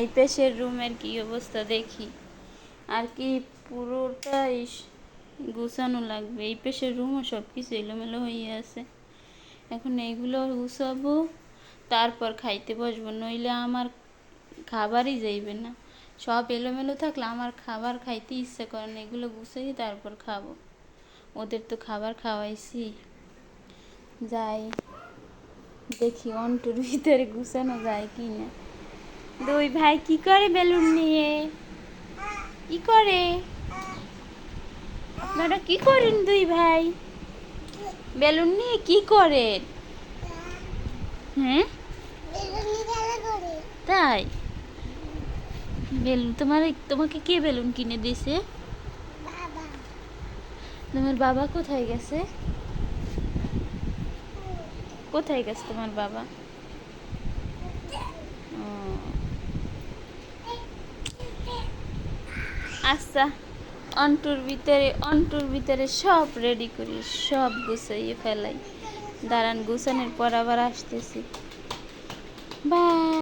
এই পেশের রুমের কি অবস্থা দেখি। আর কি পুরোটাই গুছানো লাগবে। এই পেশের রুমও সব কিছু এলোমেলো হয়ে আছে। এখন এইগুলো গুছাবো, তারপর খাইতে বসবো। নইলে আমার খাবারই যাইবে না। সব এলোমেলো থাকলে আমার খাবার খাইতে ইচ্ছে করে না। এগুলো গুছাই তারপর খাব। ওদের তো খাবার খাওয়াইছি। যাই, দেখি অন্টুর ভিতরে গুছানো যায় কি না দুই ভাই কি করে বেলুন নিয়ে? কি করে? আপনারা কি করেন দুই ভাই? বেলুন নিয়ে কি করেন? হ্যাঁ? তাই? বেলুন তোমার, তোমাকে কে বেলুন কিনে দিয়েছে? তোমার বাবা কোথায় গেছে? কোথায় গেছে তোমার বাবা? আচ্ছা অন্টুর ভিতরে অন্টুর ভিতরে সব রেডি করি, সব গুছাইয়ে ফেলাই। দাঁড়ান, গুছানোর পর আবার আসতেছি। বাই